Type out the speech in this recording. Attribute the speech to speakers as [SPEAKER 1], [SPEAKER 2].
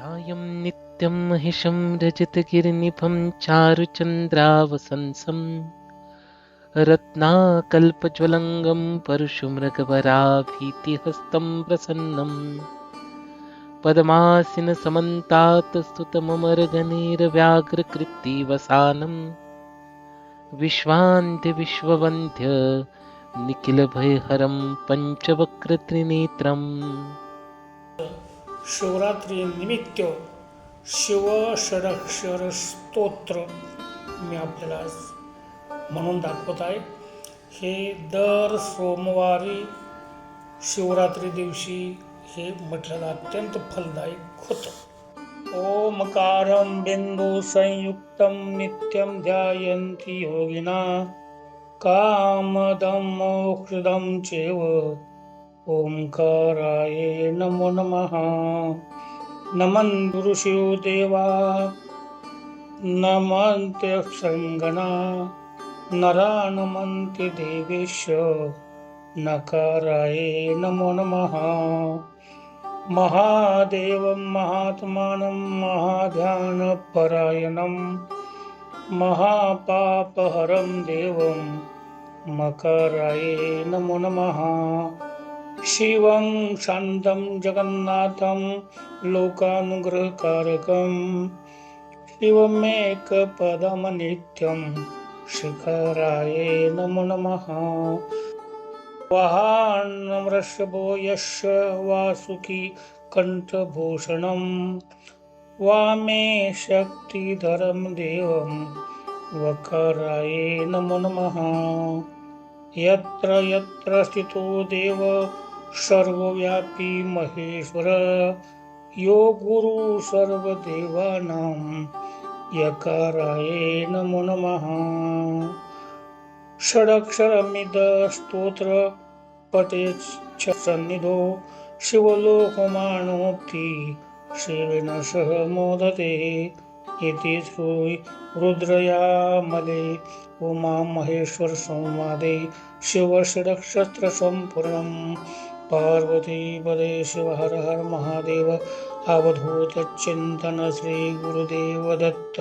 [SPEAKER 1] ध्यायं नित्यं महिषं रजतगिरिनिभं चारुचन्द्रावसंसं। रत्नाकल्पज्वलङ्गं परुषुमृगवराभीतिहस्तं प्रसन्नं। पद्मासिनसमन्तात् स्तुतममरगणैर्व्याघ्रकृत्तिवसानं विश्वान्त्यविश्ववन्ध्य निखिलभयहरं पञ्चवक्रत्रिनेत्रम्
[SPEAKER 2] शिवरात्री निमित्त शिव षडक्षर स्तोत्र मी आपल्याला आज म्हणून दाखवत आहे हे दर सोमवारी शिवरात्री दिवशी हे म्हटलेलं अत्यंत फलदायक होतं. ओमकारं बिंदू संयुक्त नित्यं ध्यायन्ति योगिना कामदं मोक्षदं चेव ओंकाराय नमो नमः. नमन गुरुशिवदेवा नमन्ते सङ्गणा. नरा नमन्ति देवेश. नकाराय नमो नमः. महादेवं महात्मानं महाध्यानपरायणं. महापापहरं देवं. मकराय नमो नमः. शिवं शान्तं जगन्नाथं लोकानुग्रहकारकं शिवमेकपदमनित्यं शिखराय नमो नमः। वहान्नमृषभो यस्य वासुकी कण्ठभूषणं। वामे शक्तिधरं देवं वकराय नमो नमः। यत्र यत्र स्थितो देव सर्वव्यापी महेश्वर यो गुरु सर्वदेवानां यकाराय नमो नमः। षडक्षरमिद स्तोत्र सन्निधो शिवलोकमानोक्ति शिवेन सह मोदते इति श्रूय रुद्रयामले उमा महेश्वर संवादे शिवषडक्षत्रसम्पूर्णं पार्वती पदे शिव हर हर महादेव अवधूतचिन्तन श्रीगुरुदेव दत्त